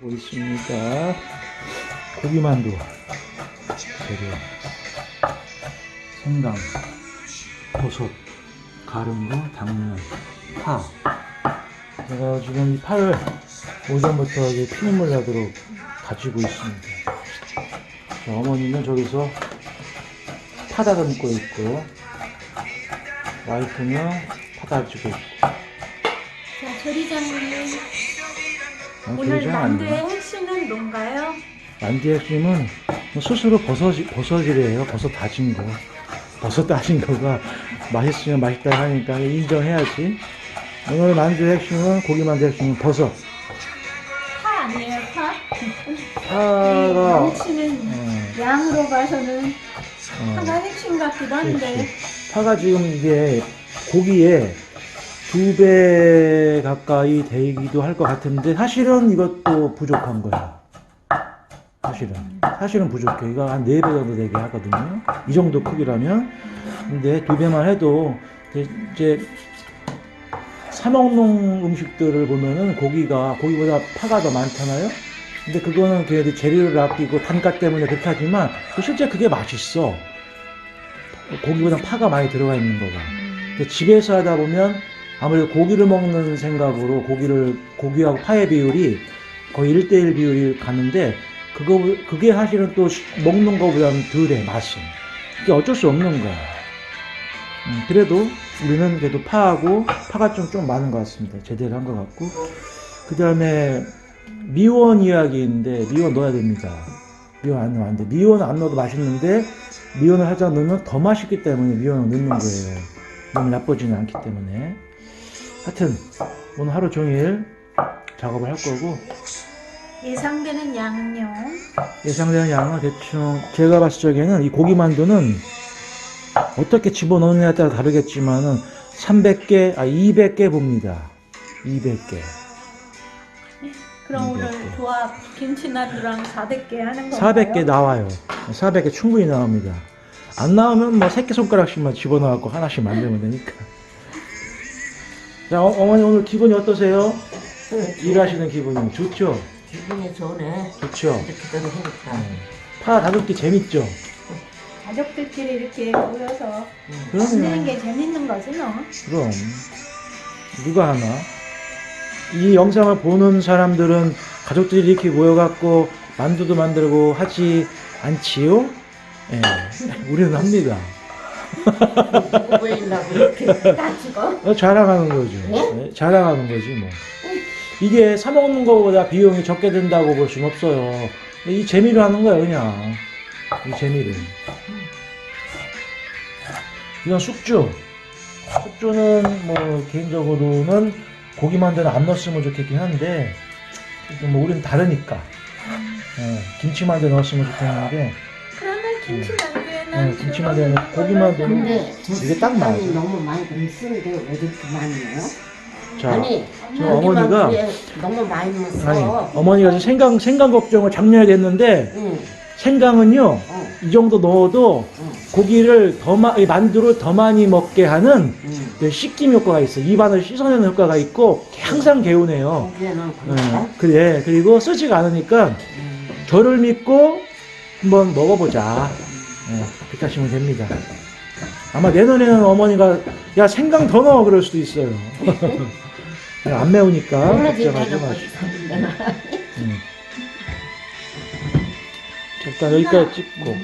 보고 있습니다. 고기만두. 재료. 생강. 버섯. 거 당면. 파. 제가 지금 이 파를 오전부터 이제 피눈물 나도록 다지고 있습니다. 자, 어머니는 저기서 파 다듬고 있고 와이프는 파 다 지고 있고 자, 조리장님. 아, 오늘 조리장 만두의? 핵심은 뭔가요? 만두의 핵심은 스스로 버섯이, 버섯이래요. 버섯 다진 거. 버섯 다진 거가 맛있으면 맛있다 하니까 인정해야지. 오늘 만두의 핵심은, 고기 만두의 핵심은 버섯. 파 아니에요, 파? 파가, 네, 핵심은 어, 양으로 봐서는 어, 파가 핵심 같기도 한데 그렇지. 파가 지금 이게 고기에 두 배 가까이 되기도 할 것 같은데, 사실은 이것도 부족한 거야. 사실은. 사실은 부족해. 이거 한 네 배 정도 되게 하거든요. 이 정도 크기라면. 근데 두 배만 해도 이제- 사먹는 음식들을 보면은 고기가 고기보다 파가 더 많잖아요. 근데 그거는 걔네들 재료를 아끼고 단가 때문에 그렇게 하지만 실제 그게 맛있어. 고기보다 파가 많이 들어가 있는 거가. 근데 집에서 하다 보면 아무래도 고기를 먹는 생각으로 고기를 고기하고 파의 비율이 거의 1대1 비율이 가는데 그거 그게 사실은 또 시- 먹는 거보다는 덜해 맛이. 이게 어쩔 수 없는 거야. 음, 그래도 우리는 그래도 파하고 파가 좀, 좀 많은 것 같습니다. 제대로 한 것 같고. 그 다음에 미원 이야기인데 미원 넣어야 됩니다. 미원 안 넣으면 안 돼. 미원 안 넣어도 맛있는데 미원을 하자 넣으면 더 맛있기 때문에 미원을 넣는 거예요. 너무 나쁘지는 않기 때문에. 하여튼 오늘 하루 종일 작업을 할 거고 예상되는 양은요. 예상되는 양은 대충 제가 봤을 적에는 이 고기 만두는 어떻게 집어넣느냐에 따라 다르겠지만은 300개, 아 200개 봅니다. 200개. 그럼 음, 오늘 네. 조합 김치나두랑 400개 하는 건가요? 400개 나와요. 400개 충분히 나옵니다. 안 나오면 뭐 새끼손가락씩만 집어넣고 하나씩 만들면 되니까. 자, 어, 머니 오늘 기분이 어떠세요? 일하시는 기분이 좋죠? 기분이 좋네. 좋죠? 이렇게 좀 하니까. 파 다듬기 재밌죠? 가족들끼리 이렇게 모여서 그럼요. 지내는 게 재밌는 거지 뭐. 그럼 누가 하나? 이 영상을 보는 사람들은 가족들이 이렇게 모여갖고 만두도 만들고 하지 않지요? 예, 우리는 합니다. 보이려고 이렇게 따지고. 어, 자랑하는 거죠. 예, 자랑하는 거지 뭐. 이게 사 먹는 거보다 비용이 적게 든다고 볼 수는 없어요. 이 재미로 하는 거야 그냥. 이 재미를. 이건 숙주. 숙주는 뭐 개인적으로는 고기 만두는 안 넣었으면 좋겠긴 한데 뭐 우리는 다르니까. 예, 김치 만두 넣었으면 좋겠는데 네, 김치만두에는 고기만두는 근데 이게 딱 맞아. 이 너무 많이 좀 쓰는데 왜 이렇게 많이 넣어요? 자 아니, 저 어머니가- 너무 많이 넣었어. 아니 어머니가 지금 생강 생강 걱정을 작년에 했는데 응, 생강은요 어, 이 정도 넣어도 응, 고기를 더 마, 이 만두를 더 많이 먹게 하는 응. 그 씻김 효과가 있어. 입안을 씻어내는 효과가 있고 항상 개운해요. 예, 그런가? 그래. 그리고 쓰지가 않으니까 응. 저를 믿고 한번 먹어보자. 예, 그렇게 하시면 됩니다. 아마 내년에는 어머니가 야 생강 더 넣어 그럴 수도 있어요. 안 매우니까 걱정하지 마시고. 음. 자, 일단 여기까지 찍고